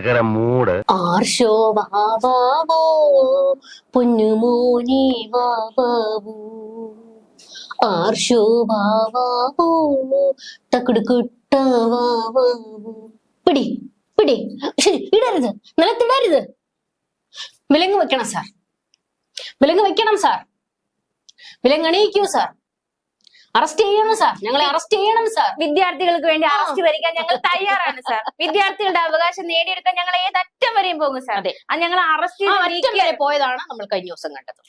കിടക്കര മൂട്. ആർഷോ വാവാവോ ആർഷോ പിടി പിടി. ശരി ഇടരുത്. നിലത്തിടരുത്. വിലങ്ങ് വെക്കണം സാർ. വിലങ്ങ് വെക്കണം സാർ. വിലങ്ങ് അണിയിക്കൂ സാർ. അറസ്റ്റ് ചെയ്യണം സാർ ഞങ്ങളെ അറസ്റ്റ് ചെയ്യണം സാർ വിദ്യാർത്ഥികൾക്ക് വേണ്ടി അറസ്റ്റ് വരിക്കാൻ ഞങ്ങൾ തയ്യാറാണ് സാർ വിദ്യാർത്ഥികളുടെ അവകാശം നേടിയെടുക്കാൻ ഞങ്ങൾ ഏതറ്റം വരെയും പോകും സാർ അതെ. അത് ഞങ്ങൾ അറസ്റ്റ് അറ്റം വരെ പോയതാണ് നമ്മൾ കഴിഞ്ഞ ദിവസം കണ്ടത്.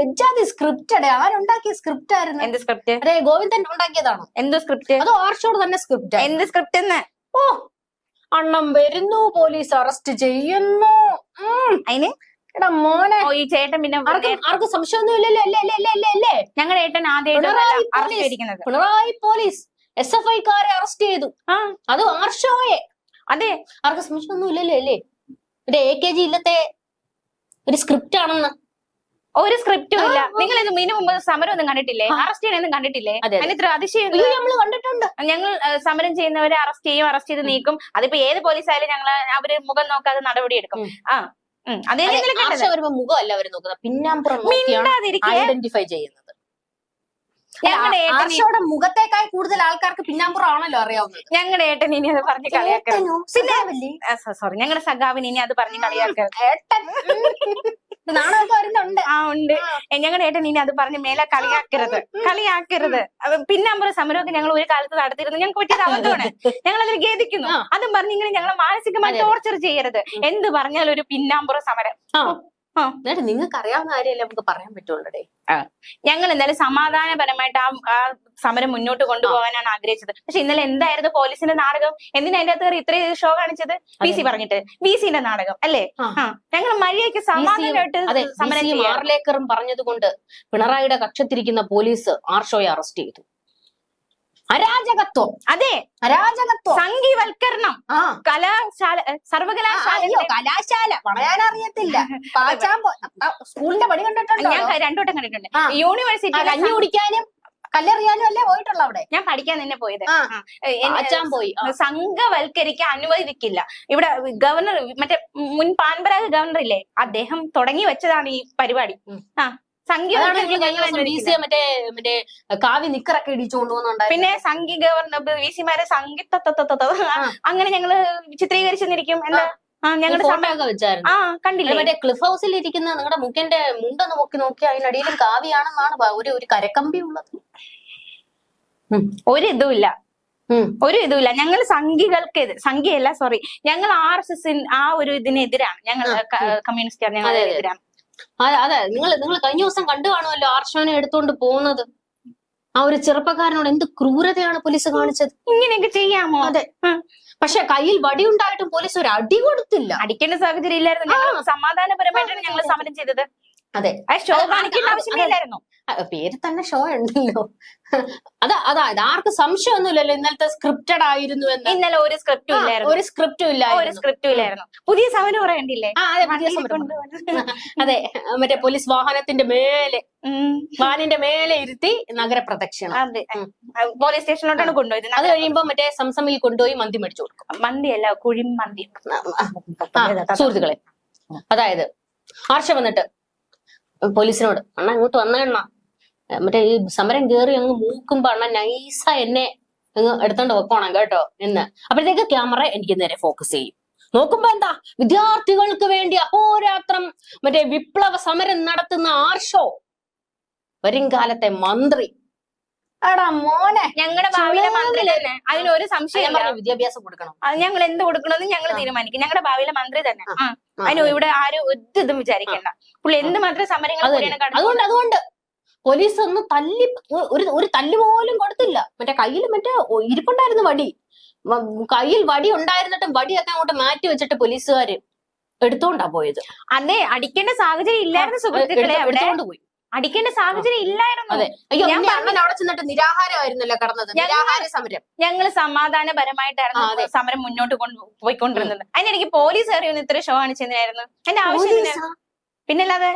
എജാതി സ്ക്രിപ്റ്റ് അടേ ആരുണ്ടാക്കിയ സ്ക്രിപ്റ്റ് ആയിരുന്നു. എന്ത് സ്ക്രിപ്റ്റ് അതെ ഗോവിന്ദൻ ഉണ്ടാക്കിയതാണോ? എന്ത് സ്ക്രിപ്റ്റ് അത് ആർഷോട് തന്നെ സ്ക്രിപ്റ്റ് എന്ത് സ്ക്രിപ്റ്റ് എന്ന്? ഓ അണ്ണം വരുന്നു പോലീസ് അറസ്റ്റ് ചെയ്യുന്നു. അതിന് എടാ മോനെ. ഓ ഈ ചേട്ടൻ പിന്നെ ആർക്കും ആർക്കും സംശയമൊന്നും ഇല്ലല്ലോ അല്ലേ അല്ലേ അല്ലേ അല്ലേ അല്ലേ? ഞങ്ങളുടെ ഏട്ടൻ ആദ്യമായിട്ട് പിണറായി പോലീസ്. എസ് എഫ് ഐക്കാരെ അറസ്റ്റ് ചെയ്തു. ആ. അത് ആർഷോയെ അതെ. ആർക്കും സംശയമൊന്നും ഇല്ലല്ലോ അല്ലേ? ഒരു എ കെ ജി ഇല്ലത്തെ ഒരു സ്ക്രിപ്റ്റ് ആണെന്ന്. ഒരു സ്ക്രിപ്റ്റും ഇല്ല. നിങ്ങൾ ഇത് മിനു മുമ്പ് സമരം ഒന്നും കണ്ടിട്ടില്ലേ. അറസ്റ്റ് ചെയ്യണമെന്നും കണ്ടിട്ടില്ലേ? അതെ, അതെ. അതിന് ഇത്ര അതിശയം നമ്മൾ കണ്ടിട്ടുണ്ട്. ഞങ്ങൾ സമരം ചെയ്യുന്നവരെ അറസ്റ്റ് ചെയ്യും അറസ്റ്റ് ചെയ്ത് നീക്കും. അതിപ്പോ ഏത് പോലീസ് ആയാലും ഞങ്ങൾ അവർ മുഖം നോക്കാതെ നടപടി എടുക്കും ആ. വരുമ്പോ മുഖമല്ല അവർ നോക്കുന്നത്. പിന്നാമ്പുറം ഐഡന്റിഫൈ ചെയ്യുന്നത്. ഞങ്ങളുടെ ഏട്ടൻ ആർഷയുടെ മുഖത്തേക്കാൾ കൂടുതൽ ആൾക്കാർക്ക് പിന്നാമ്പുറം ആണല്ലോ അറിയാവുന്നത്. ഞങ്ങളുടെ ഏട്ടൻ ഇനി അത് പറഞ്ഞ് കളിയാക്കരുത്. സോറി ഞങ്ങളുടെ സഖാവിന് ഇനി അത് പറഞ്ഞ് കളിയാക്കരുത്. ഏട്ടൻ. നാണമൊക്കെ വരുന്നുണ്ട്. ആ ഉണ്ട്. ഞങ്ങളുടെ ഏട്ടൻ ഇനി അത് പറഞ്ഞ് മേലെ കളിയാക്കരുത്. കളിയാക്കരുത്. പിന്നെ പിന്നാമ്പുറ സമരമൊക്കെ ഞങ്ങൾ ഒരു കാലത്ത് നടത്തിയിരുന്നു. ഞങ്ങൾക്ക് പറ്റിയത് അബദ്ധമാണ് ഞങ്ങൾ അതിൽ ഖേദിക്കുന്നു. അതും പറഞ്ഞ് ഇങ്ങനെ ഞങ്ങളെ മാനസികമായി. ടോർച്ചർ ചെയ്യരുത്. എന്ത് പറഞ്ഞാൽ ഒരു പിന്നാമ്പുറ സമരം. എന്നിട്ട് നിങ്ങൾക്ക് അറിയാവുന്ന കാര്യമല്ലേ നമുക്ക് പറയാൻ പറ്റുള്ളൂ ഞങ്ങൾ എന്തായാലും സമാധാനപരമായിട്ട് ആ ആ സമരം മുന്നോട്ട് കൊണ്ടുപോകാനാണ് ആഗ്രഹിച്ചത്. പക്ഷെ ഇന്നലെ എന്തായിരുന്നു പോലീസിന്റെ നാടകം? എന്തിനാ അതിന്റെ അകത്ത് കയറി ഇത്രയും ഷോ കാണിച്ചത്? ബി സി പറഞ്ഞിട്ട്. ബി സിന്റെ നാടകം അല്ലേ? ഞങ്ങൾ മര്യാദയ്ക്ക് സമാധാനമായിട്ട് സമരം ചെയ്യാം. മാർലേക്കറും പറഞ്ഞതുകൊണ്ട് പിണറായിയുടെ കക്ഷത്തിരിക്കുന്ന പോലീസ് ആർഷോയെ അറസ്റ്റ് ചെയ്തു. അരാജകത്വം. അതെ. അരാജകത്വം. സംഘീവൽക്കരണം. കലാശാല സർവകലാശാല കലാശാല. പറയാൻ അറിയത്തില്ല. പാച്ചാൻ സ്കൂളിന്റെ പണി കണ്ടിട്ടുണ്ട്? ഞാൻ ക- രണ്ടു വട്ടം കണ്ടിട്ടുണ്ട്. യൂണിവേഴ്സിറ്റി കഞ്ഞി കുടിക്കാനും കല്ലെറിയാനും അല്ലേ പോയിട്ടുള്ള അവിടെ? ഞാൻ പഠിക്കാൻ തന്നെ പോയത്. പാച്ചാൻ പോയി. സംഘവൽക്കരിക്കാൻ അനുവദിക്കില്ല. ഇവിടെ ഗവർണർ മറ്റേ മുൻ പാൻപരാഗ് ഗവർണർ ഇല്ലേ അദ്ദേഹം തുടങ്ങി വെച്ചതാണ് ഈ പരിപാടി. ആ. അതാണ് ഞങ്ങൾ സംഘീവൽക്കരണം കഴിഞ്ഞ ദിവസം ബി സി മറ്റേ മറ്റേ കാവി നിക്കറൊക്കെ ഇടിച്ചു കൊണ്ടുപോകുന്നുണ്ടായിരുന്നു പിന്നെ സംഘി ഗവർണർ വി സിമാരെ സംഗീത അങ്ങനെ ഞങ്ങൾ ചിത്രീകരിച്ചെന്നിരിക്കും. എന്താ? ഞങ്ങളുടെ ഫോട്ടോ വെച്ചായിരുന്നു. ആ കണ്ടില്ലേ? മറ്റേ ക്ലിഫ് ഹൗസിൽ ഇരിക്കുന്ന നിങ്ങളുടെ മുഖന്റെ മുണ്ടൊന്ന് നോക്കി നോക്കി അതിനടിയിലും കാവിയാണെന്നാണ് ഒരു ഒരു കരക്കമ്പി ഉള്ളത്. ഒരു ഇതുമില്ല. ഒരു ഇതുമില്ല. ഞങ്ങൾ സംഘികൾക്ക് സംഘിയല്ല സോറി. ഞങ്ങൾ ആർ എസ് എസ് ആ ഒരു ഇതിനെതിരാണ്. ഞങ്ങൾ ആ, കമ്മ്യൂണിസ്റ്റ് ഞങ്ങൾ. എതിരാണ്. അതെ അതെ. നിങ്ങൾ നിങ്ങൾ കഴിഞ്ഞ ദിവസം കണ്ടു കാണുമല്ലോ ആർഷോനെ എടുത്തോണ്ട് പോകുന്നത്. ആ ഒരു ചെറുപ്പക്കാരനോട് എന്ത് ക്രൂരതയാണ് പോലീസ് കാണിച്ചത്. ഇങ്ങനെയൊക്കെ ചെയ്യാമോ? അതെ. പക്ഷെ കയ്യിൽ വടി ഉണ്ടായിട്ടും പോലീസ് ഒരു അടി കൊടുത്തില്ല. അടിക്കേണ്ട സാഹചര്യം ഇല്ലായിരുന്നു. സമാധാനപരമായിട്ടാണ് ഞങ്ങൾ സമരം ചെയ്തത്. അതെ. ഷോ കാണിക്കേണ്ട ആവശ്യമില്ലായിരുന്നു. പേര് തന്നെ ഷോ ഉണ്ടല്ലോ അതാ അതാ ഇത് ആർക്ക് സംശയമൊന്നുമില്ലല്ലോ ഇന്നലത്തെ സ്ക്രിപ്റ്റഡ് ആയിരുന്നു എന്ന്. ഇന്നലെ ഒരു സ്ക്രിപ്റ്റും ഇല്ലായിരുന്നു. ഒരു സ്ക്രിപ്റ്റും ഇല്ല ഒരു സ്ക്രിപ്റ്റും ഇല്ലായിരുന്നു. പുതിയ സമരം പറയണ്ടില്ലേ അതെ പുതിയ സമരം. അതെ മറ്റേ പോലീസ് വാഹനത്തിന്റെ മേലെ. വാനിന്റെ മേലെ ഇരുത്തി നഗരപ്രദക്ഷിണം. പോലീസ് സ്റ്റേഷനിലോട്ടാണ് കൊണ്ടുപോയത്. അത് കഴിയുമ്പോ മറ്റേ സംസമിൽ കൊണ്ടുപോയി മന്തി മേടിച്ചു കൊടുക്കും. മന്തിയല്ല കുഴിമന്തി. സുഹൃത്തുക്കളെ. അതായത് ആർഷ വന്നിട്ട് പോലീസിനോട് അണ്ണ ഇങ്ങോട്ട് വന്നേണ്ണ മറ്റേ ഈ സമരം കേറി അങ്ങ് മൂക്കുമ്പോ അണ്ണ നൈസ എന്നെ അങ്ങ് എടുത്തോണ്ട് വെക്കോണം കേട്ടോ എന്ന്. അപ്പോഴത്തേക്ക് ക്യാമറ എനിക്ക് നേരെ ഫോക്കസ് ചെയ്യും. നോക്കുമ്പോ എന്താ? വിദ്യാർത്ഥികൾക്ക് വേണ്ടി അഹോരാത്രം മറ്റേ വിപ്ലവ സമരം നടത്തുന്ന ആർഷോ? വരും കാലത്തെ മന്ത്രി. എടാ മോനെ ഞങ്ങളുടെ ഭാവിയിലെ മന്ത്രി തന്നെ. അതിനൊരു സംശയം സംശയമില്ല. വിദ്യാഭ്യാസം കൊടുക്കണം. അത് ഞങ്ങൾ എന്ത് കൊടുക്കണമെന്ന് ഞങ്ങൾ. തീരുമാനിക്കും. ഞങ്ങളുടെ ഭാവിയിലെ മന്ത്രി തന്നെ. അതിന് ഇവിടെ ആരും ഒരു ഇതും വിചാരിക്കണ്ട. പുള്ളി എന്ത് മാത്രം സമരങ്ങൾ അതുകൊണ്ട് അതുകൊണ്ട്. പോലീസ് ഒന്ന് തല്ലി ഒരു ഒരു തല്ലു പോലും കൊടുത്തില്ല. മറ്റേ കയ്യിൽ മറ്റേ ഇരിപ്പുണ്ടായിരുന്നു വടി. കയ്യിൽ വടി ഉണ്ടായിരുന്നിട്ടും വടിയൊക്കെ അങ്ങോട്ട് മാറ്റി വെച്ചിട്ട് പോലീസുകാര് എടുത്തോണ്ടാ പോയത്. അതെ അടിക്കേണ്ട സാഹചര്യം ഇല്ലായിരുന്നു സുഹൃത്തുക്കളെ അവിടെ. പോയി. അടിക്കേണ്ട സാഹചര്യം ഇല്ലായിരുന്നു അയ്യോ ഞാൻ അണ്ണൻ അവിടെ ചെന്നിട്ട് നിരാഹാരമായിരുന്നല്ലോ കടന്നത് നിരാഹാര സമരം ഞങ്ങൾ സമാധാനപരമായിട്ടായിരുന്നു സമരം മുന്നോട്ട് കൊണ്ട് പോയിക്കൊണ്ടിരുന്നത് അതിനെനിക്ക് പോലീസ് അറിയുന്ന ഇത്ര ഷോ കാണിച്ചതിനായിരുന്നു എന്റെ ആവശ്യം? പിന്നല്ലാതെ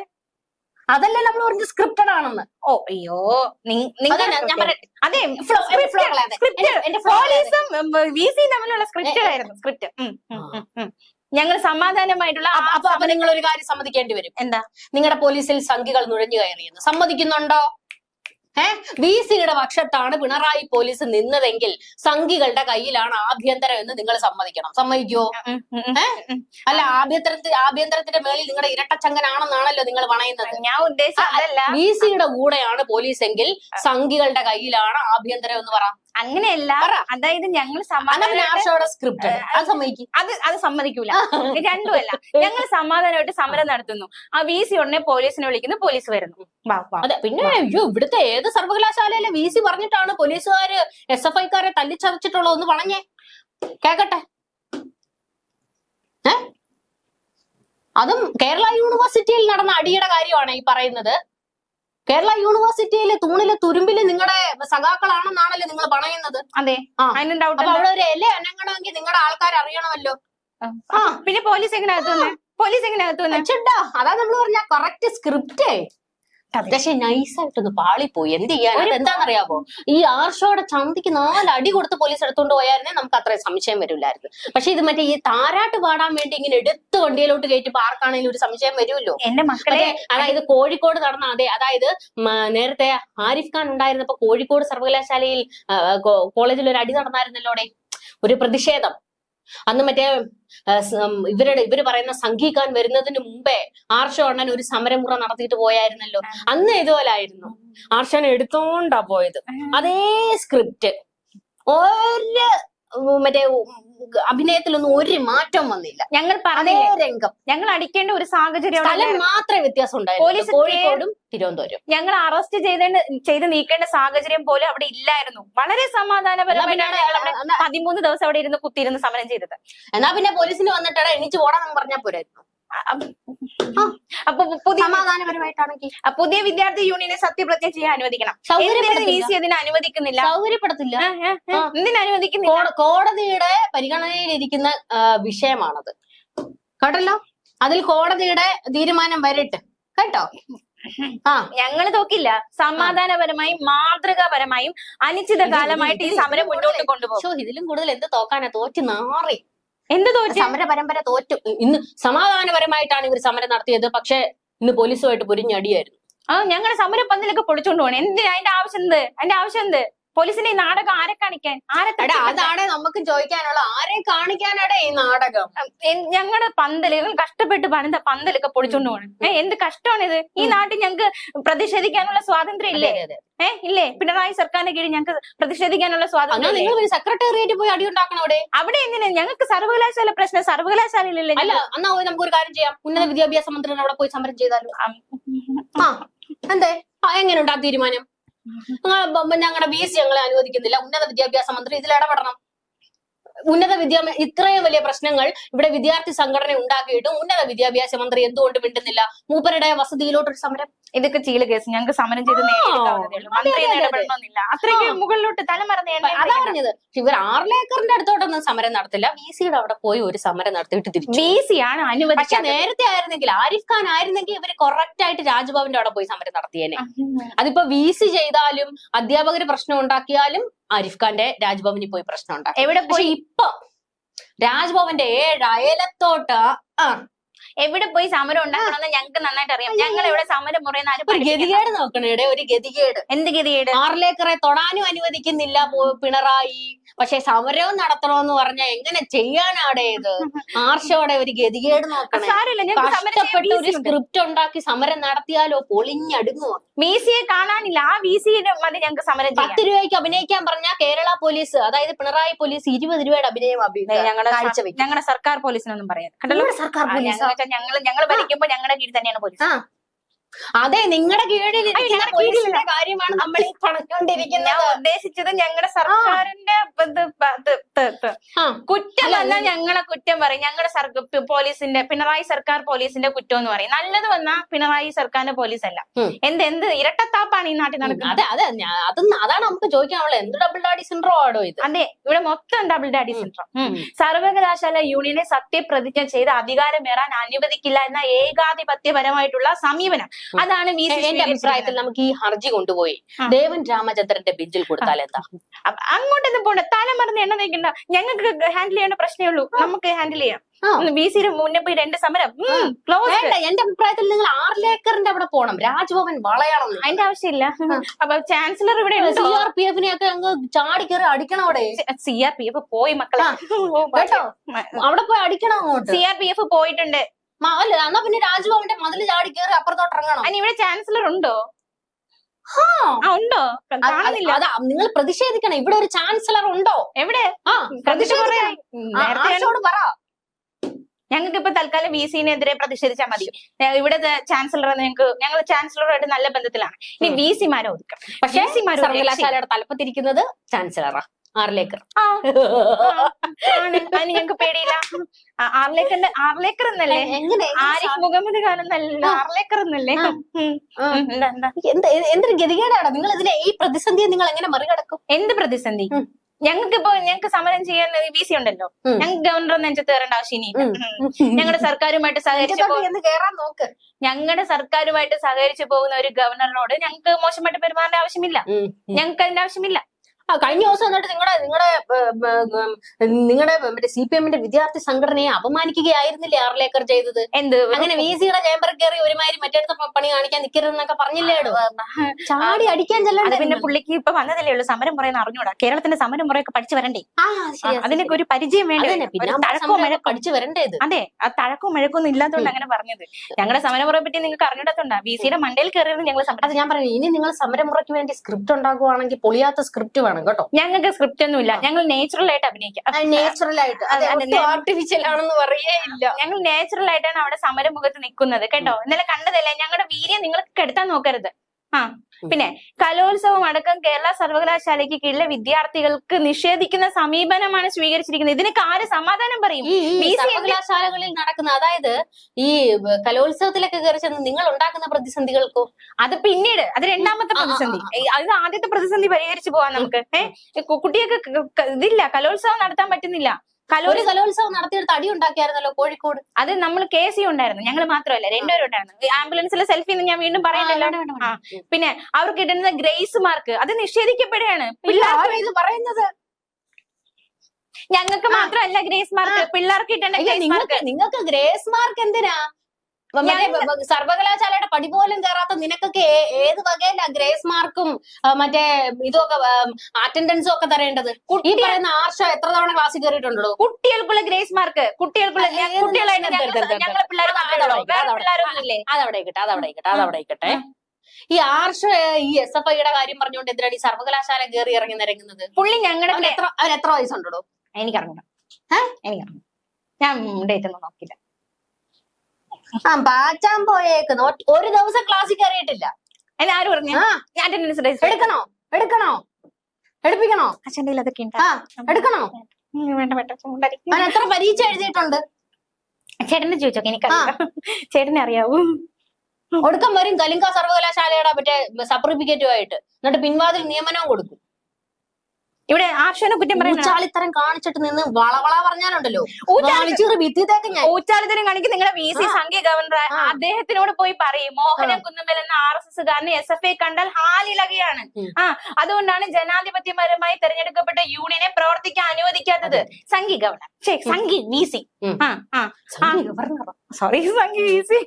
അതല്ലേ നമ്മൾ പറഞ്ഞ സ്ക്രിപ്റ്റഡ് ആണെന്ന് ഓ അയ്യോ അതെ. പോലീസും വി തമ്മിലുള്ള സ്ക്രിപ്റ്റഡ് ആയിരുന്നു സ്ക്രിപ്റ്റ് ഞങ്ങൾ സമാധാനമായിട്ടുള്ള അപ്പൊ- അപ്പൊ നിങ്ങൾ ഒരു കാര്യം സമ്മതിക്കേണ്ടി വരും. എന്താ? നിങ്ങളുടെ പോലീസിൽ സംഘികൾ നുഴഞ്ഞു കയറിയെന്ന്. സമ്മതിക്കുന്നുണ്ടോ? ഏ? വി സിയുടെ പക്ഷത്താണ് പിണറായി പോലീസ് നിന്നതെങ്കിൽ സംഘികളുടെ കയ്യിലാണ് ആഭ്യന്തരം എന്ന് നിങ്ങൾ സമ്മതിക്കണം. സമ്മതിക്കോ? അല്ല ആഭ്യന്തരത്തിൽ ആഭ്യന്തരത്തിന്റെ മേളിൽ നിങ്ങളുടെ ഇരട്ടച്ചങ്കനാണെന്നാണല്ലോ നിങ്ങൾ പണയുന്നത് ഞാൻ ഉദ്ദേശിച്ചത് വി സിയുടെ കൂടെയാണ് പോലീസ് എങ്കിൽ സംഘികളുടെ കയ്യിലാണ് ആഭ്യന്തരം എന്ന് പറ. അങ്ങനെയല്ല. അതായത് ഞങ്ങൾ സ്ക്രിപ്റ്റ് അത് അത് സമ്മതിക്കൂല. രണ്ടുമല്ല. ഞങ്ങൾ സമാധാനമായിട്ട് സമരം നടത്തുന്നു. ആ വി സി ഉടനെ പോലീസിനെ വിളിക്കുന്നു. പോലീസ് വരുന്നു. അതെ പിന്നെ അയ്യോ ഇവിടുത്തെ ഏത് സർവകലാശാലയിലെ വി സി പറഞ്ഞിട്ടാണ് പോലീസുകാര് എസ് എഫ് ഐക്കാരെ തല്ലിച്ചതച്ചിട്ടുള്ളത് ഒന്ന് പറഞ്ഞേ. കേക്കട്ടെ. ഏ? അതും കേരള യൂണിവേഴ്സിറ്റിയിൽ നടന്ന അടിയുടെ കാര്യമാണ് ഈ പറയുന്നത്. കേരള യൂണിവേഴ്സിറ്റിയിലെ തൂണിലെ തുരുമ്പിൽ നിങ്ങളുടെ സഖാക്കളാണെന്നാണല്ലോ നിങ്ങൾ പറയുന്നത്? അതെ. അതിന് ഡൗട്ട് അവിടെ ഒരു ഇല അനങ്ങണമെങ്കിൽ നിങ്ങളുടെ ആൾക്കാർ അറിയണമല്ലോ. ആ. പിന്നെ പോലീസ് എങ്ങനെ പോലീസ് എങ്ങനെ അതാ നമ്മൾ പറഞ്ഞ കറക്റ്റ് സ്ക്രിപ്റ്റേ. പക്ഷെ നൈസായിട്ടൊന്ന് പാളിപ്പോയി. എന്ത് ചെയ്യാൻ എന്താണെന്നറിയാമോ ഈ ആർഷോടെ ചന്തിക്ക് നാല് അടി കൊടുത്ത് പോലീസ് എടുത്തുകൊണ്ട് പോയായിരുന്നേ നമുക്ക് അത്രയും സംശയം വരില്ലായിരുന്നു. പക്ഷെ ഇത് മറ്റേ ഈ താരാട്ട് പാടാൻ വേണ്ടി ഇങ്ങനെ എടുത്ത് വണ്ടിയിലോട്ട് കയറ്റിപ്പോ ആർക്കാണെങ്കിലും ഒരു സംശയം വരുമല്ലോ? എന്റെ മക്കളെ അതായത് കോഴിക്കോട് നടന്ന അതെ അതായത് നേരത്തെ ആരിഫ് ഖാൻ ഉണ്ടായിരുന്നപ്പോ കോഴിക്കോട് സർവകലാശാലയിൽ കോളേജിൽ ഒരു അടി നടന്നായിരുന്നല്ലോടെ ഒരു പ്രതിഷേധം. അന്ന് മറ്റേ ഇവരുടെ ഇവർ പറയുന്ന സംഘിക്കാൻ വരുന്നതിന് മുമ്പേ ആർഷോ അണ്ണൻ ഒരു സമരമുറ നടത്തിയിട്ട് പോയായിരുന്നല്ലോ. അന്ന് ഇതുപോലെ ആയിരുന്നു ആർഷോൻ എടുത്തോണ്ടാ പോയത്. അതേ സ്ക്രിപ്റ്റ്. ഒരു മറ്റേ അഭിനയത്തിലൊന്നും ഒരു മാറ്റം വന്നില്ല. ഞങ്ങൾ പറഞ്ഞേ രംഗം. ഞങ്ങൾ അടിക്കേണ്ട ഒരു സാഹചര്യം സ്ഥലം മാത്രമേ വ്യത്യാസം ഉണ്ടായിരുന്നു കോഴിക്കോടും തിരുവനന്തപുരം. ഞങ്ങൾ അറസ്റ്റ് ചെയ്ത ചെയ്ത് നീക്കേണ്ട സാഹചര്യം പോലെ അവിടെ ഇല്ലായിരുന്നു. വളരെ സമാധാനപരമായിട്ടാണ് ഞങ്ങൾ അവിടെ പതിമൂന്ന് ദിവസം അവിടെ ഇരുന്ന് കുത്തിയിരുന്ന് സമരം ചെയ്തത്. എന്നാ പിന്നെ പോലീസിന് വന്നിട്ടാണ് എണീച്ച് പോടാന്ന് പറഞ്ഞാൽ പോരായിരുന്നു. അപ്പൊ പുതിയ സമാധാനപരമായിട്ടാണെങ്കിൽ. പുതിയ വിദ്യാർത്ഥി യൂണിയനെ സത്യപ്രതിജ്ഞ ചെയ്യാൻ അനുവദിക്കണം. എന്തിനാണ് വി സി അതിന് അനുവദിക്കുന്നില്ല? സൗകര്യപ്പെടുത്തില്ല. എന്തിനു അനുവദിക്കുന്നില്ല? കോട- കോടതിയുടെ പരിഗണനയിലിരിക്കുന്ന വിഷയമാണത്. കേട്ടല്ലോ? അതിൽ കോടതിയുടെ തീരുമാനം വരട്ടെ. കേട്ടോ? ആ. ഞങ്ങൾ തോക്കില്ല സമാധാനപരമായും മാതൃകാപരമായും അനിശ്ചിതകാലമായിട്ട് ഈ സമരം മുന്നോട്ട് കൊണ്ടുപോകും. ഇതിലും കൂടുതൽ എന്ത് തോക്കാനാ? തോറ്റ് നാറി. എന്ത് തോറ്റു? സമര പരമ്പര തോറ്റു. ഇന്ന് സമാധാനപരമായിട്ടാണ് ഇവർ സമരം നടത്തിയത്. പക്ഷെ ഇന്ന് പോലീസുമായിട്ട് പൊരിഞ്ഞടിയായിരുന്നു. ആ ഞങ്ങളുടെ സമര പന്തലൊക്കെ പൊളിച്ചോണ്ട് പോകണം എന്തിനാ? അതിന്റെ ആവശ്യം എന്ത്? അതിന്റെ ആവശ്യം എന്ത്? പോലീസിന്റെ ഈ നാടകം ആരെ കാണിക്കാൻ? ആരെ എടാ അതാണ് നമുക്ക് ചോദിക്കാനുള്ള ആരെ കാണിക്കാനാടാ ഈ നാടകം? ഞങ്ങളുടെ പന്തൽ കഷ്ടപ്പെട്ട് പണിത പന്തലൊക്കെ പൊളിച്ചോണ്ട് പോകണം ഏഹ് എന്ത് കഷ്ടമാണ് ഇത് ഈ നാട്ടിൽ ഞങ്ങൾക്ക് പ്രതിഷേധിക്കാനുള്ള സ്വാതന്ത്ര്യം ഇല്ലേ? അതെ, അതെ. ഏ ഇല്ലേ? പിണറായി സർക്കാരിന്റെ കീഴിൽ ഞങ്ങൾക്ക് പ്രതിഷേധിക്കാനുള്ള സ്വാതന്ത്ര്യം നിങ്ങൾ ഒരു സെക്രട്ടേറിയറ്റ് പോയി അടി ഉണ്ടാക്കണം അവിടെ? അവിടെ എന്തിനാ? ഞങ്ങൾക്ക് സർവകലാശാല പ്രശ്നം സർവകലാശാലയിലല്ലേ അല്ല എന്നാ നമുക്ക് ഒരു കാര്യം ചെയ്യാം. ഉന്നത വിദ്യാഭ്യാസ മന്ത്രി അവിടെ പോയി സമരം ചെയ്താലും? ആ എന്തേ? എങ്ങനെയുണ്ട് ആ തീരുമാനം ഞങ്ങളുടെ ബി സി ഞങ്ങളെ അനുവദിക്കുന്നില്ല. ഉന്നത വിദ്യാഭ്യാസ മന്ത്രി ഇതിൽ ഇടപെടണം. ഉന്നത വിദ്യാഭ്യാസ ഇത്രയും വലിയ പ്രശ്നങ്ങൾ ഇവിടെ വിദ്യാർത്ഥി സംഘടന ഉണ്ടാക്കിയിട്ടും ഉന്നത വിദ്യാഭ്യാസ മന്ത്രി എന്തുകൊണ്ട് മിണ്ടുന്നില്ല? മൂപ്പരുടെ വസതിയിലോട്ടൊരു സമരം. ഇതൊക്കെ ചീൾ കേസ്. ഞങ്ങൾക്ക് സമരം ചെയ്ത്. അത്രയ്ക്ക് മുകളിലോട്ട് തലമറന്ന് എണ്ണ അതാ പറഞ്ഞത്. ഇവർ ആറിലേക്കറിന്റെ അടുത്തോട്ടൊന്നും സമരം നടത്തില്ല. വി സിയുടെ അവിടെ പോയി ഒരു സമരം നടത്തിയിട്ട് തിരിച്ചു. വി സി ആണ് പക്ഷെ നേരത്തെ ആയിരുന്നെങ്കിൽ ആരിഫ് ഖാൻ ആയിരുന്നെങ്കിൽ ഇവർ കറക്റ്റ് ആയിട്ട് രാജ്ഭവന്റെ അവിടെ പോയി സമരം നടത്തിയേനെ. അതിപ്പോ വി സി ചെയ്താലും അധ്യാപകര് പ്രശ്നം ഉണ്ടാക്കിയാലും ആരിഫ് ഖാന്റെ രാജ്ഭവനിൽ പോയി പ്രശ്നം ഉണ്ടാക്കി. എവിടെ പോയി? ഇപ്പൊ രാജ്ഭവന്റെ ഏഴ് അയലത്തോട്ട് ആ. എവിടെ പോയി സമരം ഉണ്ടാക്കണമെന്ന് ഞങ്ങൾക്ക് നന്നായിട്ട് അറിയാം. ഞങ്ങൾ എവിടെ സമരം മുറയുന്ന ആരും ഗതികേട് നോക്കണേടെ ഒരു ഗതികേട്. എന്ത് ഗതികേട്? ആറിലേക്കറെ തൊടാനും അനുവദിക്കുന്നില്ല പിണറായി. പക്ഷെ സമരവും നടത്തണമെന്ന് പറഞ്ഞാൽ എങ്ങനെ ചെയ്യാനാടെ ഇത്? ആർഷോടെ ഒരു ഗതികേട് നോക്കണം. കഷ്ടപ്പെട്ട് ഒരു സ്ക്രിപ്റ്റ് ഉണ്ടാക്കി സമരം നടത്തിയാലോ? പൊളിഞ്ഞടുങ്ങുക വി സിയെ കാണാനില്ല. ആ വി സിയുടെ മതി ഞങ്ങൾക്ക് സമരം പത്ത് രൂപയ്ക്ക് അഭിനയിക്കാൻ പറഞ്ഞാൽ കേരള പോലീസ് അതായത് പിണറായി പോലീസ് ഇരുപത് രൂപയുടെ അഭിനയം അഭിനയം ഞങ്ങളുടെ ഞങ്ങളുടെ സർക്കാർ പോലീസിനൊന്നും പറയാം സർക്കാർ പോലീസ്? ഞങ്ങൾ ഞങ്ങൾ ഭരിക്കുമ്പോ ഞങ്ങളുടെ കീഴിൽ തന്നെയാണ് പോലീസ്. അതെ നിങ്ങളുടെ കീഴിൽ കാര്യമാണ് നമ്മൾ ഈ പറഞ്ഞുകൊണ്ടിരിക്കുന്നത്. ഉദ്ദേശിച്ചത് ഞങ്ങളുടെ സർക്കാരിന്റെ ഇത് പ- ഇത് ഇത് ഇത്. ആ. കുറ്റം ഞങ്ങളെ കുറ്റം പറയും. ഞങ്ങളുടെ സർക്കാർ പോലീസിന്റെ പിണറായി സർക്കാർ പോലീസിന്റെ കുറ്റം എന്ന് പറയും. നല്ലത് വന്നാ പിണറായി സർക്കാരിന്റെ പോലീസ് അല്ല എന്ത് എന്ത് ഇരട്ടത്താപ്പാണ് ഈ നാട്ടിൽ നടക്കുന്നത്? അതെ അതെ. അതാണ് നമുക്ക് ചോദിക്കാനുള്ളത്. എന്ത് ഡബിൾ ഡാഡി സിൻഡ്രോ ആടോ ഇത്? അതെ ഇവിടെ മൊത്തം ഡബിൾ ഡാഡി സിൻഡ്രോ സർവകലാശാല യൂണിയനെ സത്യപ്രതിജ്ഞ ചെയ്ത് അധികാരമേറാൻ അനുവദിക്കില്ല എന്ന ഏകാധിപത്യപരമായിട്ടുള്ള സമീപനം. അതാണ് എന്റെ അഭിപ്രായത്തിൽ നമുക്ക് ഈ ഹർജി കൊണ്ടുപോയി. ദേവൻ രാമചന്ദ്രന്റെ ബിഞ്ചിൽ കൊടുത്താൽ എന്താ? അങ്ങോട്ടൊന്നും പോണ്ട. തല മറന്ന് എണ്ണ തേക്കണ്ട ഞങ്ങൾക്ക് ഹാൻഡിൽ ചെയ്യേണ്ട പ്രശ്നമേ ഉള്ളൂ. നമുക്ക് ഹാൻഡിൽ ചെയ്യാം. വി സിയുടെ മുന്നേ പോയി രണ്ട് സമരം. ക്ലോസ് വേണ്ട എന്റെ അഭിപ്രായത്തിൽ നിങ്ങൾ ആറിലേക്കറിന്റെ അവിടെ പോണം. രാജ്ഭവൻ വളയണം അതിന്റെ ആവശ്യമില്ല. അപ്പൊ ചാൻസലർ ഇവിടെ സി ആർ പി എഫിനെ ഒക്കെ അങ്ങ് ചാടി കയറി അടിക്കണം അവിടെ. സി ആർ പി എഫ് പോയി മക്കളെ. കേട്ടോ? അവിടെ പോയി അടിക്കണം അങ്ങോട്ട്. സി ആർ പി എഫ് പോയിട്ടുണ്ട്. അല്ല എന്നാ പിന്നെ രാജ്ഭവന്റെ മതിൽ ചാടി കയറി അപ്പുറത്തോട്ട് ഇറങ്ങണം. അതിന് ഇവിടെ ചാൻസലർ ഉണ്ടോ? ഉണ്ടോ. കാണുന്നില്ല. അതാ നിങ്ങൾ പ്രതിഷേധിക്കണം. ഇവിടെ ഒരു ചാൻസലർ ഉണ്ടോ? എവിടെ? ആർഷോട് പറ. ഞങ്ങൾക്ക് ഇപ്പൊ തൽക്കാലം വി സിനെതിരെ പ്രതിഷേധിച്ചാൽ മതി. ഇവിടെ ചാൻസലർ ഞങ്ങൾക്ക് ഞങ്ങൾ ചാൻസലറുമായിട്ട് നല്ല ബന്ധത്തിലാണ്. ഇനി വി സിമാരെ ഒതുക്കാം പക്ഷേ സർവകലാശാലയുടെ തലപ്പത്തിരിക്കുന്നത് ചാൻസലറാ ആറിലേക്കർ ഞങ്ങൾക്ക് പേടിയില്ല. ആ, ആർലേക്കറിന്റെ ആർലേക്കർ എന്നല്ലേ? ആരിഫ് മുഹമ്മദ് ഖാൻ എന്നല്ല? ആർലേക്കർ എന്നല്ലേ? എന്തൊരു ഗതികേടാണ്? നിങ്ങൾ ഇതിനെ ഈ പ്രതിസന്ധിയെ നിങ്ങൾ എങ്ങനെ മറികടക്കും? എന്ത് പ്രതിസന്ധി. ഞങ്ങൾക്ക് ഇപ്പൊ ഞങ്ങൾക്ക് സമരം ചെയ്യാൻ വി സി ഉണ്ടല്ലോ. ഞങ്ങൾക്ക് ഗവർണർ നെഞ്ചത്ത് കയറേണ്ട ആവശ്യം ഇനി ഞങ്ങളുടെ സർക്കാരുമായിട്ട് സഹകരിച്ച് നോക്ക്. ഞങ്ങളുടെ സർക്കാരുമായിട്ട് സഹകരിച്ചു പോകുന്ന ഒരു ഗവർണറിനോട് ഞങ്ങൾക്ക് മോശമായിട്ട് പെരുമാറേണ്ട ആവശ്യമില്ല. ഞങ്ങൾക്ക് അതിന്റെ ആവശ്യമില്ല. ആ കഴിഞ്ഞ ദിവസം എന്നിട്ട് നിങ്ങളുടെ നിങ്ങളുടെ നിങ്ങളുടെ മറ്റേ സി പി എമ്മിന്റെ വിദ്യാർത്ഥി സംഘടനയെ അപമാനിക്കുകയായിരുന്നില്ലേ ആറിലേക്കർ ചെയ്തത്? എന്ത്? അങ്ങനെ വി സിയുടെ ചേംബറിൽ കയറി ഒരുമാതിരി മറ്റേടത്ത് പണി കാണിക്കാൻ നിൽക്കരുതെന്നൊക്കെ പറഞ്ഞില്ലേടോ ചാടി അടിക്കാൻ ചെല്ലാണ്ട് പിന്നെ പുള്ളിക്ക് ഇപ്പൊ വന്നതല്ലേ ഉള്ളൂ. സമരം പറയുന്ന അറിഞ്ഞൂടാ. കേരളത്തിന്റെ സമരം മുറയൊക്കെ പഠിച്ചു വരണ്ടേ? അതിനൊക്കെ ഒരു പരിചയം വേണ്ട? പിന്നെ പഠിച്ചു വരണ്ടേത് അതെ ആ തഴക്കവും മഴക്കൊന്നും ഇല്ലാത്തതുകൊണ്ട് അങ്ങനെ പറഞ്ഞത്. ഞങ്ങളുടെ സമരമുറയെ പറ്റി നിങ്ങൾക്ക് അറിഞ്ഞിടത്തുണ്ടോ? വി സിയുടെ മണ്ടയിൽ കയറിയത് ഞങ്ങൾ സമരം അത് ഞാൻ പറഞ്ഞു ഇനി നിങ്ങൾ സമരമുറയ്ക്ക് വേണ്ടി സ്ക്രിപ്റ്റ് ഉണ്ടാക്കുവാണെങ്കിൽ പൊളിയാത്ത സ്ക്രിപ്റ്റ് വേണം. കേട്ടോ. ഞങ്ങൾക്ക് സ്ക്രിപ്റ്റ് ഒന്നും ഇല്ല. ഞങ്ങൾ നേച്ചുറൽ ആയിട്ട് അഭിനയിക്കാം. നേച്ചുറൽ ആയിട്ട്. ആർട്ടിഫിഷ്യൽ ആണെന്ന് പറയേയില്ല ഇല്ല. ഞങ്ങൾ നേച്ചുറൽ ആയിട്ടാണ് അവിടെ സമരമുഖത്ത് നിൽക്കുന്നത് കേട്ടോ. ഇന്നലെ കണ്ടതല്ലേ? ഞങ്ങളുടെ വീര്യം നിങ്ങൾ കെടുത്താൻ നോക്കരുത്. ആ. പിന്നെ കലോത്സവം അടക്കം കേരള സർവകലാശാലയ്ക്ക് കീഴിലെ വിദ്യാർത്ഥികൾക്ക് നിഷേധിക്കുന്ന സമീപനമാണ് സ്വീകരിച്ചിരിക്കുന്നത്. ഇതിന് ആര് സമാധാനം പറയും? ഈ സർവകലാശാലകളിൽ നടക്കുന്ന അതായത് ഈ കലോത്സവത്തിലൊക്കെ കയറി ചെന്ന് നിങ്ങൾ ഉണ്ടാക്കുന്ന പ്രതിസന്ധികൾക്കോ? അത് പിന്നീട് അത് രണ്ടാമത്തെ പ്രതിസന്ധി. അത് ആദ്യത്തെ പ്രതിസന്ധി പരിഹരിച്ചു പോവാൻ നമുക്ക്. ഏഹ് കുട്ടികൾക്ക് ക- ക- ഇതില്ല കലോത്സവം നടത്താൻ പറ്റുന്നില്ല. കലോ ഒരു കലോത്സവം നടത്തിയെടുത്ത് അടി ഉണ്ടാക്കിയായിരുന്നല്ലോ കോഴിക്കോട്? അത് നമ്മൾ കെ സി ഉണ്ടായിരുന്നു. ഞങ്ങൾ മാത്രമല്ല രണ്ടുപേരും ഉണ്ടായിരുന്നു. ആംബുലൻസിലെ സെൽഫി എന്ന് ഞാൻ വീണ്ടും പറയണ്ടല്ലോ? പിന്നെ അവർക്ക് കിട്ടുന്ന ഗ്രേസ് മാർക്ക് അത് നിഷേധിക്കപ്പെടുകയാണ്. ഇത് പറയുന്നത്. ഞങ്ങൾക്ക് മാത്രമല്ല ഗ്രേസ് മാർക്ക് പിള്ളേർക്ക് കിട്ടേണ്ട നിങ്ങൾക്ക് ഗ്രേസ് മാർക്ക് എന്തിനാ? സർവകലാശാലയുടെ പടി പോലും കയറാത്ത നിനക്കൊക്കെ ഏത് വകയില്ല ഗ്രേസ് മാർക്കും മറ്റേ ഇതൊക്കെ അറ്റൻഡൻസും ഒക്കെ തരേണ്ടത്? ഈ പറയുന്ന ആർഷ എത്ര തവണ ക്ലാസ്സിൽ കയറിയിട്ടുണ്ടോ കുട്ടികൾക്കുള്ള ഗ്രേസ് മാർക്ക് കുട്ടികൾക്കുള്ള പിള്ളേർ അതവിടെ ആയിക്കട്ടെ അതവിടെ ആയിക്കട്ടെ അതവിടെ ആയിക്കട്ടെ ഈ ആർഷ ഈ എസ് എഫ് ഐയുടെ കാര്യം പറഞ്ഞുകൊണ്ട് എന്തിനാണ് ഈ സർവകലാശാല കയറി ഇറങ്ങി നിരങ്ങുന്നത്? പുള്ളി ഞങ്ങളുടെ എത്ര അവൻ എത്ര വയസ്സുണ്ടോ എനിക്കറിഞ്ഞൂടാ. ഏ? എനിക്കറിഞ്ഞു ഞാൻ ഡേറ്റ് ഒന്നും നോക്കില്ല ആ പാച്ചാൻ പോയേക്കുന്നു ഒരു ദിവസം ക്ലാസ്സിൽ കയറിയിട്ടില്ല എന്നെ ആര് പറഞ്ഞു? ആ. ഞാൻ രജിസ്റ്റർ എടുക്കണോ? എടുക്കണോ? എടുപ്പിക്കണോ? അച്ഛന്റെ കയ്യിൽ അതൊക്കെ ഉണ്ട്. ആ എടുക്കണോ? ഉം, വേണ്ട വേണ്ട ചൂണ്ടരി അവൻ എത്ര പരീക്ഷ എഴുതിയിട്ടുണ്ട്? ചേട്ടനെ ചോദിച്ചോ എനിക്ക് ചേട്ടനെ അറിയാവൂ. ഒടുക്കം വരും കലിംഗ സർവകലാശാലയുടെ മറ്റേ സർട്ടിഫിക്കറ്റുമായിട്ട് എന്നിട്ട് പിൻവാതിൽ നിയമനവും കൊടുക്കും. ഇവിടെ ആർഷനെ കുറ്റം ഊച്ചാളിത്തരം കാണിച്ചിട്ട് നിന്ന് വളവള പറഞ്ഞാലുണ്ടല്ലോ. ഊച്ചാളി- കാണിച്ചു ഭിത്തിത്തേക്ക് കാണിക്കും നിങ്ങളുടെ വി സി ആ. സംഘീയ ഗവർണർ അദ്ദേഹത്തിനോട് പോയി പറയും. മോഹനൻ കുന്നമ്മൽ എന്ന ആർ എസ് എസ് കാരനെ എസ് എഫ് ഐ കണ്ടാൽ ഹാലിളകയാണ്. ആ അതുകൊണ്ടാണ് ജനാധിപത്യപരമായി തെരഞ്ഞെടുക്കപ്പെട്ട യൂണിയനെ പ്രവർത്തിക്കാൻ അനുവദിക്കാത്തത് സംഘി ഗവർണർ. സംഘി വി സി. ആ ആ. ആ സോറി സംഗീസി വി സി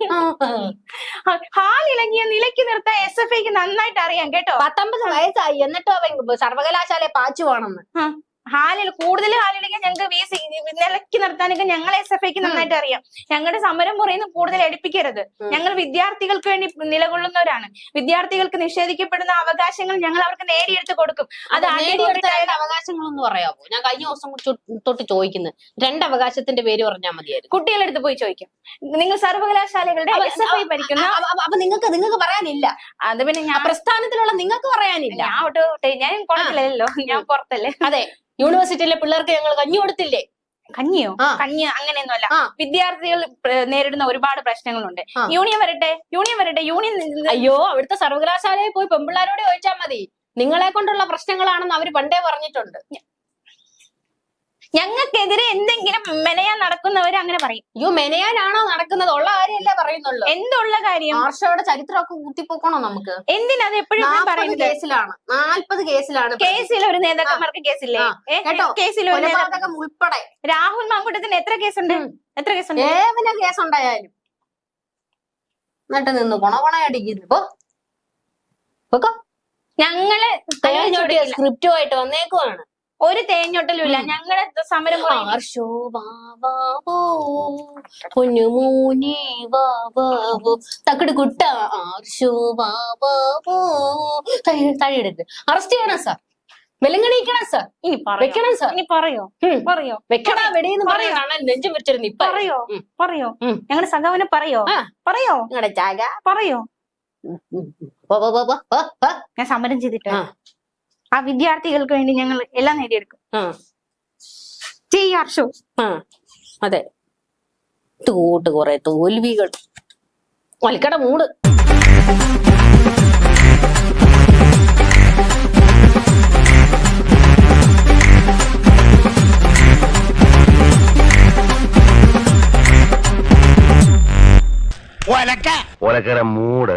ഹാലിളകിയ നിലയ്ക്ക് നിർത്താൻ എസ് എഫ് ഐക്ക് നന്നായിട്ട് അറിയാം കേട്ടോ. പത്തൊമ്പത് വയസ്സായി. എന്നിട്ടും അവൻ സർവകലാശാലയെ പാച്ചു പോണെന്ന് ഹാലിൽ കൂടുതൽ ഹാലിടിക്കാൻ ഞങ്ങൾക്ക് വി സി നിലയ്ക്ക് നിർത്താനൊക്കെ ഞങ്ങൾ എസ് എഫ് ഐക്ക് നന്നായിട്ട് അറിയാം. ഞങ്ങളുടെ സമരം പുറയുന്നു കൂടുതൽ എടുപ്പിക്കരുത്. ഞങ്ങൾ വിദ്യാർത്ഥികൾക്ക് വേണ്ടി നിലകൊള്ളുന്നവരാണ്. വിദ്യാർത്ഥികൾക്ക് നിഷേധിക്കപ്പെടുന്ന അവകാശങ്ങൾ ഞങ്ങൾ അവർക്ക് നേടിയെടുത്ത് കൊടുക്കും. അത് അവകാശങ്ങൾ പറയാമോ ഞാൻ കഴിഞ്ഞ ദിവസം തൊട്ട് ചോദിക്കുന്നത് രണ്ട് അവകാശത്തിന്റെ പേര് പറഞ്ഞാൽ മതിയായിരുന്നു. കുട്ടികളുടെ അടുത്ത് പോയി ചോദിക്കും. നിങ്ങൾ സർവകലാശാലകളുടെ എസ് എഫ് ഐ അപ്പൊ നിങ്ങൾക്ക് നിങ്ങൾക്ക് പറയാനില്ല. അത് പിന്നെ ഞാൻ പ്രസ്ഥാനത്തിലുള്ള നിങ്ങൾക്ക് പറയാനില്ല. ഞാൻ ഒട്ട് ഞാൻ ഞാൻ പുറത്തല്ലേ? അതെ. യൂണിവേഴ്സിറ്റിയിലെ പിള്ളേർക്ക് ഞങ്ങൾ കഞ്ഞി കൊടുത്തില്ലേ? കഞ്ഞിയോ? കഞ്ഞി അങ്ങനെയൊന്നുമല്ല. വിദ്യാർത്ഥികൾ നേരിടുന്ന ഒരുപാട് പ്രശ്നങ്ങളുണ്ട്. യൂണിയൻ വരട്ടെ യൂണിയൻ വരട്ടെ യൂണിയൻ അയ്യോ അവിടുത്തെ സർവകലാശാലയിൽ പോയി പെമ്പിള്ളാരോട് ചോദിച്ചാൽ മതി. നിങ്ങളെ കൊണ്ടുള്ള പ്രശ്നങ്ങളാണെന്ന് അവർ പണ്ടേ പറഞ്ഞിട്ടുണ്ട്. ഞങ്ങൾക്കെതിരെ എന്തെങ്കിലും മെനയാൻ നടക്കുന്നവർ അങ്ങനെ പറയും. അയ്യോ മെനയാനാണോ നടക്കുന്നത്? ഉള്ള കാര്യമല്ലേ പറയുന്നുള്ളൂ. എന്തുള്ള കാര്യം? ആർഷയുടെ ചരിത്രമൊക്കെ കുത്തിപ്പോക്കണോ നമുക്ക്? എന്തിനാ എപ്പോഴും നാൽപ്പത് പറയുന്നത്? കേസിലാണ്. നാല്പത് കേസിലാണ് കേസിൽ ഒരു നേതാക്കന്മാർക്ക് കേസില്ലേ? കേസിൽ ഒരു നേതാക്കം ഉൾപ്പെടെ. രാഹുൽ മാങ്കുട്ടത്തിന് എത്ര കേസുണ്ട്. എത്ര കേസുണ്ട്? ഏവന കേസുണ്ടായാലും. എന്നിട്ട് നിന്ന് കൊണ ഇപ്പൊ. ഞങ്ങൾ സ്ക്രിപ്റ്റുമായിട്ട് വന്നേക്കുവാണ്. ഒരു തേഞ്ഞൊട്ടലും ഇല്ല ഉം. ഞങ്ങളുടെ സമരം. തക്കട് കുട്ട ആർഷോ വാ വാ വോ. താഴെ- താഴെ എടുക്ക് അറസ്റ്റ് ചെയ്യണം സാർ വെലങ്ങണിക്കണം സാർ ഇനി വെക്കണം സാർ ഇനി പറയോ? പറയോ? വെക്കടാ വെടിയെന്ന് പറയോ? നെഞ്ചും വെച്ചിരുന്നു ഇപ്പൊ. പറയോ? പറയോ. ഞങ്ങളുടെ സഖാവിനെ പറയോ? പറയോ? നിങ്ങളുടെ ചാക. പറയോ. ഞാൻ സമരം ചെയ്തിട്ട് ആ. വിദ്യാർത്ഥികൾക്ക് വേണ്ടി ഞങ്ങൾ എല്ലാം നേടിയെടുക്കും. ചെയ്യാർഷോ ആ, അതെ. തൂട്ട് കുറെ തോൽവികൾ. വലിക്കട മൂട്. ഒലക്കര മൂട്.